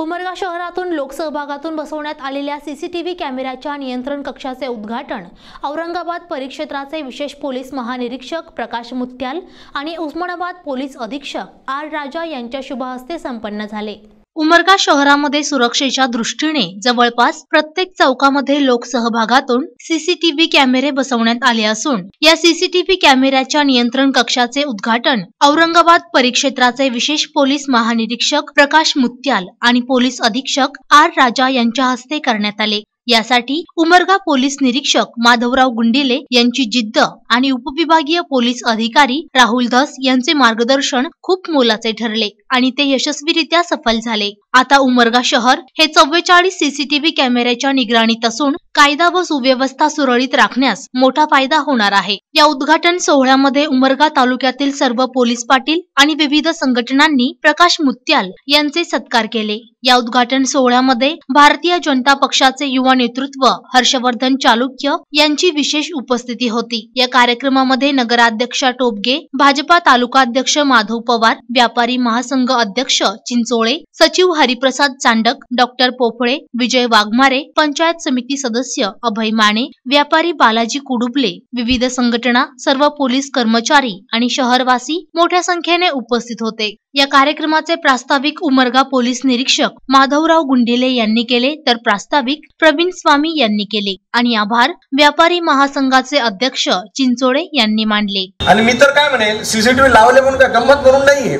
उमरगा शहरातून लोकसहभागातून बसवण्यात आलेल्या सीसीटीव्ही कॅमेऱ्याच्या नियंत्रण कक्षाचे उद्घाटन औरंगाबाद परिक्षेत्राचे विशेष पोलीस महानिरीक्षक प्रकाश मुत्याल आणि उस्मानाबाद पोलीस अधीक्षक आर राजा यांच्या शुभहस्ते संपन्न झाले. उमरगा शहरामध्ये सुरक्षेच्या दृष्टीने जवळपास प्रत्येक चौकामध्ये लोकसहभागातून सीसीटीव्ही कॅमेरे बसवण्यात आले असून या सीसीटीव्ही कॅमेऱ्याच्या नियंत्रण कक्षाचे उद्घाटन औरंगाबाद परिक्षेत्राचे विशेष पोलीस महानिरीक्षक प्रकाश मुत्याल आणि पोलीस अधीक्षक आर राजा यांच्या हस्ते करण्यात आले. यासाठी उमरगा पोलीस निरीक्षक माधवराव गुंडिले यांची जिद्द आणि उपविभागीय पोलीस अधिकारी राहुल धस यांचे मार्गदर्शन खूप मोलाचे ठरले आणि ते यशस्वीरित्या सफल झाले. आता उमरगा शहर हे चव्वेचाळीस सीसीटीव्ही कॅमेऱ्याच्या निगराणीत असून कायदा व सुव्यवस्था सुरळीत राखण्यास मोठा फायदा होणार आहे. या उद्घाटन सोहळ्यामध्ये उमरगा तालुक्यातील सर्व पोलीस पाटील आणि विविध संघटनांनी प्रकाश मुत्याल यांचे सत्कार केले. या उद्घाटन सोहळ्यामध्ये भारतीय जनता पक्षाचे युवा नेतृत्व हर्षवर्धन चालुक्य यांची विशेष उपस्थिती होती. या कार्यक्रमामध्ये नगराध्यक्षा टोपगे भाजपा तालुकाध्यक्ष माधव पवार व्यापारी महासंघ अध्यक्ष चिंचोळे सचिव हरिप्रसाद चांडक डॉक्टर पोफळे विजय वाघमारे पंचायत समिती सदस्य अभय माने व्यापारी बालाजी कुडुबले विविध संघटना सर्व पोलीस कर्मचारी आणि शहरवासी मोठ्या संख्येने उपस्थित होते. या कार्यक्रमाचे प्रास्ताविक उमरगा पोलीस निरीक्षक माधवराव गुंढिले यांनी केले तर प्रास्ताविक प्रवीण स्वामी यांनी केले. आणि आभार व्यापारी महासंघाचे अध्यक्ष चिंचोळे यांनी मांडले. आणि मी तर काय म्हणेल सीसीटीव्ही लावले म्हणून काय गंमत म्हणून नाहीये.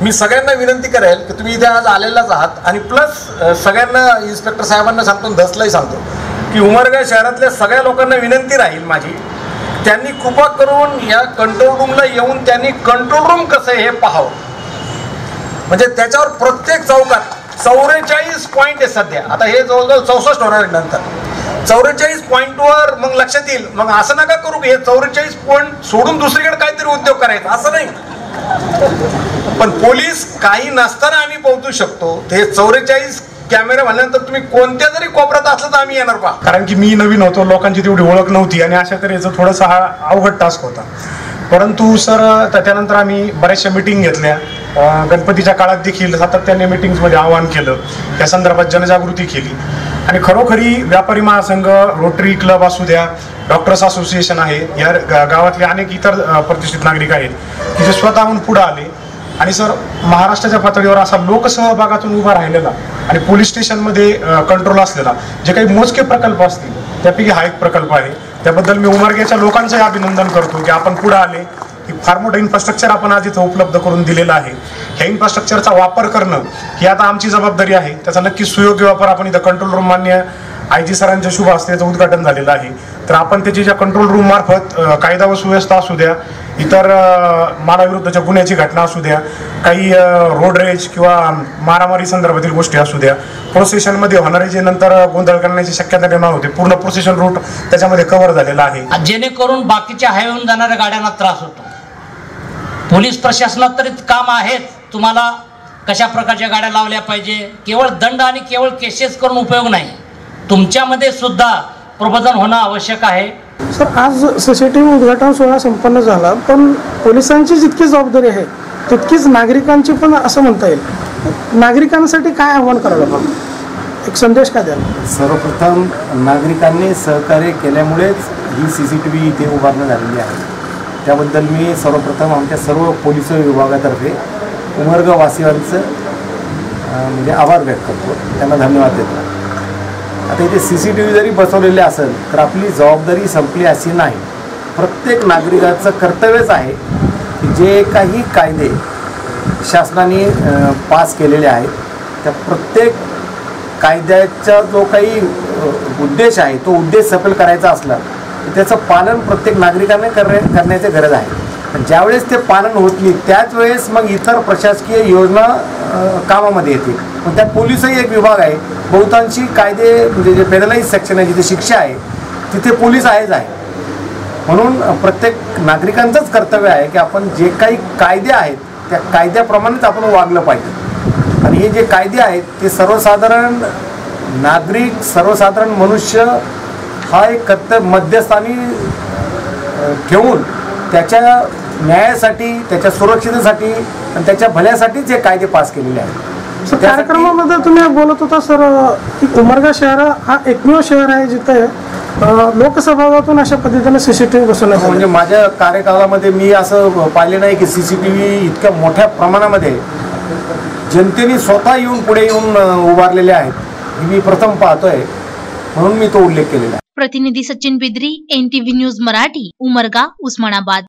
मी सगळ्यांना विनंती करेल की तुम्ही इथे आज आलेलाच आहात. आणि प्लस सगळ्यांना इन्स्पेक्टर साहेबांना सांगतो धसलंही धसलाही सांगतो की उमरगा शहरातल्या सगळ्या लोकांना विनंती राहील माझी. त्यांनी कृपा करून या कंट्रोल रूमला येऊन त्यांनी कंट्रोल रूम कसं हे पाहावं. म्हणजे त्याच्यावर प्रत्येक चौकात चौवेचाळीस पॉईंट आहे सध्या. आता हे जवळजवळ चौसष्ट होणार आहे नंतर. चौवेचाळीस पॉईंटवर मग लक्षात येईल. मग असं नका करू की हे चौवेचाळीस पॉईंट सोडून दुसरीकडे काहीतरी उद्योग करायचा. असं नाही. पण पोलीस काही नसताना आम्ही पोहोचू शकतो. ते चौवेचाळीस कॅमेरे म्हणल्यानंतर तुम्ही कोणत्या जरी कोपऱ्यात असलं तर आम्ही येणार पहा कारण की मी नवीन होतो. लोकांची तेवढी ओळख नव्हती आणि अशा तऱ्हेचा थोडासा हा अवघड टास्क होता. परंतु सर त्याच्यानंतर आम्ही बऱ्याचशा मिटिंग घेतल्या. गणपतीच्या काळात देखील सातत्याने मिटिंग्समध्ये आवाहन केलं. त्या संदर्भात जनजागृती केली. आणि खरोखरी व्यापारी महासंघ रोटरी क्लब असू द्या डॉक्टर्स असोसिएशन आहे या गावातले अनेक इतर प्रतिष्ठित नागरिक आहेत की जे स्वतःहून पुढे आले. आणि सर महाराष्ट्राच्या पातळीवर असा लोकसहभागातून उभा राहिलेला आणि पोलीस स्टेशनमध्ये कंट्रोल असलेला जे काही मोजके प्रकल्प असतील त्यापैकी हा एक प्रकल्प आहे. त्याबद्दल मी उमरग्याच्या लोकांचंही अभिनंदन करतो की आपण पुढे आले. की फार मोठं इन्फ्रास्ट्रक्चर आपण आज इथं उपलब्ध करून दिलेलं आहे. ह्या इन्फ्रास्ट्रक्चरचा वापर करणं ही आता आमची जबाबदारी आहे. त्याचा नक्की सुयोग्य वापर आपण इथं कंट्रोल रूम मान्य आय जी सरांच्या शुभ हस्तेचं उद्घाटन झालेलं आहे. तर आपण त्याची ज्या कंट्रोल रूम मार्फत कायदा व सुव्यवस्था असू द्या इतर मालाविरुद्धच्या गुन्ह्याची घटना असू द्या काही रोड रेज किंवा मारामारी संदर्भातील गोष्टी असू द्या प्रोसेशनमध्ये होणारे जे नंतर गोंधळ करण्याची शक्यता निर्माण होते पूर्ण प्रोसेशन रूट त्याच्यामध्ये कव्हर झालेला आहे. जेणेकरून बाकीच्या हायवेहून जाणाऱ्या गाड्यांना त्रास होतो. पोलीस प्रशासनात तरी काम आहेच तुम्हाला कशा प्रकारच्या गाड्या लावल्या पाहिजे? केवळ दंड आणि केवळ केसेस करून उपयोग नाही. तुमच्यामध्ये सुद्धा प्रबोधन होणं आवश्यक आहे. सर आज सी सी टी व्ही उद्घाटन सोहळा संपन्न झाला पण पोलिसांची जितकी जबाबदारी आहे तितकीच नागरिकांची पण असं म्हणता येईल. नागरिकांसाठी काय आव्हान करायला आपण एक संदेश काय द्याल? सर्वप्रथम नागरिकांनी सहकार्य केल्यामुळेच ही सी सी टी व्ही इथे उभारण्यात आलेली आहे. त्याबद्दल मी सर्वप्रथम आमच्या सर्व पोलीस विभागातर्फे उमरगावासियांचं म्हणजे आभार व्यक्त करतो. त्यांना धन्यवाद देतो. आता इथे सी सी टी व्ही जरी बसवलेले असेल तर आपली जबाबदारी संपली अशी नाही. प्रत्येक नागरिकाचं कर्तव्यच आहे की जे काही कायदे शासनाने पास केलेले आहेत त्या प्रत्येक कायद्याचा जो काही उद्देश आहे तो उद्देश सफल करायचा असला त्याचं पालन प्रत्येक नागरिकाने करणे करण्याची गरज आहे. ज्यावेळेस ते पालन होत नाही त्याच वेळेस मग इतर प्रशासकीय योजना कामामध्ये येते पण त्यात पोलीसही एक विभाग आहे. बहुतांशी कायदे म्हणजे जे पेनलाईज सेक्शन आहे जिथे शिक्षा आहे तिथे पोलीस आहेच आहे. म्हणून प्रत्येक नागरिकांचंच कर्तव्य आहे की आपण जे काही कायदे आहेत त्या कायद्याप्रमाणेच आपण वागलं पाहिजे. आणि हे जे कायदे आहेत ते सर्वसाधारण नागरिक सर्वसाधारण मनुष्य हा एक कर्तव्य मध्यस्थानी ठेवून त्याच्या न्यायासाठी त्याच्या सुरक्षितेसाठी आणि त्याच्या भल्यासाठीच हे कायदे पास केलेले आहेत. सर कार्यक्रमामध्ये तुम्ही बोलत होता सर की उमरगा शहर हा एकमेव शहर आहे जिथे लोकसभागातून अशा पद्धतीने सीसीटीव्ही बसवण्यात. म्हणजे माझ्या कार्यकालामध्ये मी असं पाहिले नाही की सी सी टी व्ही इतक्या मोठ्या प्रमाणामध्ये जनतेने स्वतः येऊन पुढे येऊन उभारलेले आहेत. मी प्रथम पाहतोय. म्हणून मी तो उल्लेख केलेला आहे. प्रतिनिधी सचिन बिद्री एन न्यूज मराठी उमरगा उस्मानाबाद.